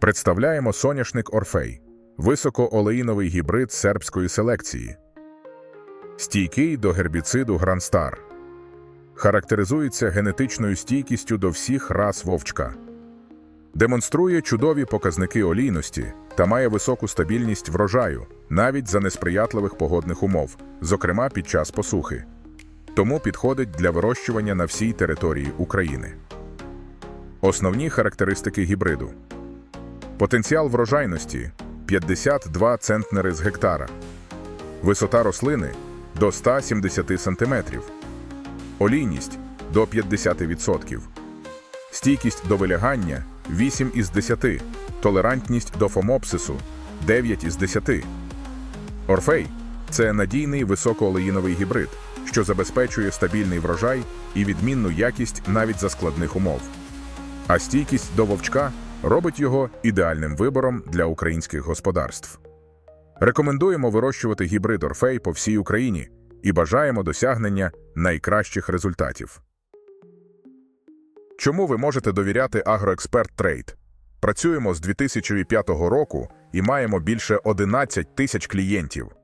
Представляємо соняшник Орфей, високоолеїновий гібрид сербської селекції. Стійкий до гербіциду Гранстар. Характеризується генетичною стійкістю до всіх рас вовчка. Демонструє чудові показники олійності та має високу стабільність врожаю навіть за несприятливих погодних умов, зокрема під час посухи. Тому підходить для вирощування на всій території України. Основні характеристики гібриду. Потенціал врожайності 52 центнери з гектара. Висота рослини до 170 см. Олійність до 50%. Стійкість до вилягання 8 із 10. Толерантність до фомопсису 9 із 10. Орфей це надійний високоолеїновий гібрид, що забезпечує стабільний врожай і відмінну якість навіть за складних умов. А стійкість до вовчка робить його ідеальним вибором для українських господарств. Рекомендуємо вирощувати гібрид Орфей по всій Україні і бажаємо досягнення найкращих результатів. Чому ви можете довіряти Агроексперт Трейд? Працюємо з 2005 року і маємо більше 11 тисяч клієнтів.